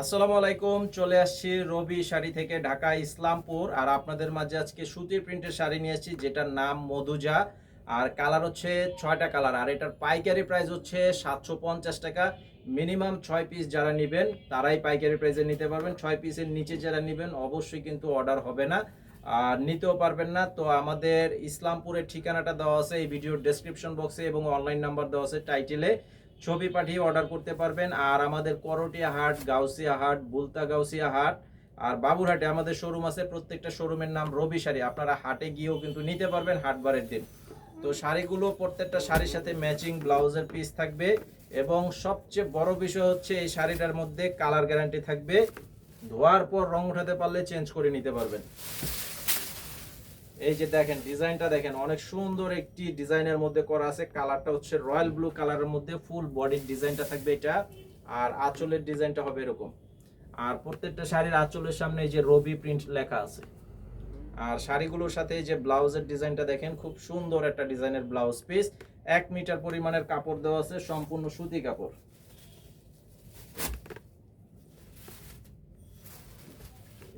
আসসালামু আলাইকুম, চলে আসছি রবি শাড়ি থেকে ঢাকা ইসলামপুর, আর আপনাদের মাঝে আজকে সুতির প্রিন্টের শাড়ি নিয়ে এসেছি যেটার নাম মধুজা, আর কালার হচ্ছে ছয়টা কালার, আর এটার পাইকারি প্রাইস হচ্ছে সাতশো পঞ্চাশ টাকা। মিনিমাম ছয় পিস যারা নেবেন, তারাই পাইকারি প্রাইসে নিতে পারবেন। ছয় পিসের নিচে যারা নেবেন, অবশ্যই কিন্তু অর্ডার হবে না, আর নিতেও পারবেন না। তো আমাদের ইসলামপুরের ঠিকানাটা দেওয়া আছে এই ভিডিওর ডেসক্রিপশন বক্সে এবং অনলাইন নাম্বার দেওয়া আছে টাইটেলে ছবি পাঠিয়ে অর্ডার করতে পারবেন। আর আমাদের করটিয়া হাট, গাউসিয়া হাট, বুলতা গাউসিয়া হাট, আর বাবুরহাটে আমাদের শোরুম আছে প্রত্যেকটা শোরুমের নাম রবি শাড়ি। আপনারা হাটে গিয়েও কিন্তু নিতে পারবেন হাটবারের দিন। তো শাড়িগুলো প্রত্যেকটা শাড়ির সাথে ম্যাচিং ব্লাউজের পিস থাকবে এবং সবচেয়ে বড় বিষয় হচ্ছে এই শাড়িটার মধ্যে কালার গ্যারান্টি থাকবে। ধোয়ার পর রং উঠাতে পারলে চেঞ্জ করে নিতে পারবেন। এই যে দেখেন, ডিজাইনটা দেখেন, অনেক সুন্দর একটি ডিজাইনের মধ্যে করা আছে। কালারটা হচ্ছে রয়্যাল ব্লু কালারের মধ্যে ফুল বডির ডিজাইনটা থাকবে এটা। আর আঁচলের ডিজাইনটা হবে এরকম। আর প্রত্যেকটা শাড়ির আঁচলের সামনে এই যে রবি প্রিন্ট লেখা আছে। আর শাড়িগুলোর সাথে যে ব্লাউজের ডিজাইনটা দেখেন, খুব সুন্দর একটা ডিজাইনের ব্লাউজ পিস। এক মিটার পরিমাণের কাপড় দেওয়া আছে, সম্পূর্ণ সুতি কাপড়।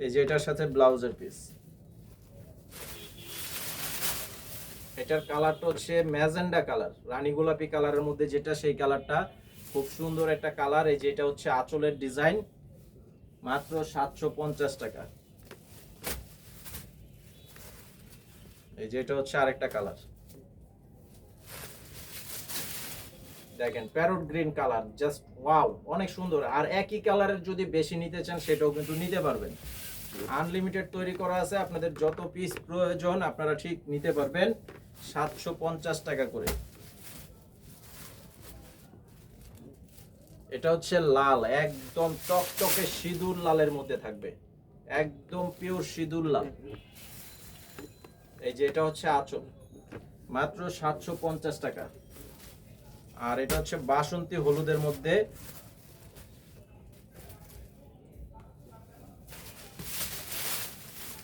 এই যে এটার সাথে ব্লাউজের পিস। এটার কালারটা হচ্ছে ম্যাজেন্ডা কালার, রানী গোলাপি কালারের মধ্যে যেটা, সেই কালারটা। খুব সুন্দর একটা কালার, এই যে এটা হচ্ছে আঁচলের ডিজাইন। মাত্র সাতশো পঞ্চাশ টাকা। এই যে এটা হচ্ছে আরেকটা কালার। দেখেন, parrot green colour, just wow, অনেক সুন্দর। আর একই কালারের যদি বেশি নিতে চান, সেটাও কিন্তু নিতে পারবেন। আনলিমিটেড তৈরি করা আছে। আপনাদের যত পিস প্রয়োজন, আপনারা ঠিক নিতে পারবেন সাতশো পঞ্চাশ টাকা করে। এটা হচ্ছে লাল, একদম টকটকে সিঁদুর লালের মধ্যে থাকবে। একদম পিওর সিঁদুর লাল। এই যে এটা হচ্ছে আঁচল, মাত্র সাতশো পঞ্চাশ টাকা। আর এটা হচ্ছে বাসন্তী হলুদের মধ্যে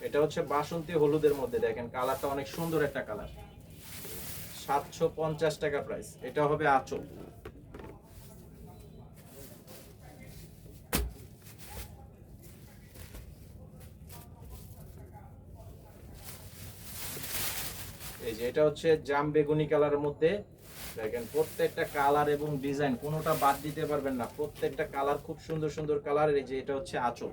এটা হচ্ছে বাসন্তী হলুদের মধ্যে, দেখেন কালারটা অনেক সুন্দর একটা কালার। সাতশো পঞ্চাশ টাকা প্রাইস এটা হবে আঁচল। এই যে এটা হচ্ছে জাম বেগুনি কালারের মধ্যে, দেখেন প্রত্যেকটা কালার এবং ডিজাইন, কোনোটা বাদ দিতে পারবেন না। প্রত্যেকটা কালার খুব সুন্দর সুন্দর কালার, এই যে এটা হচ্ছে আঁচল।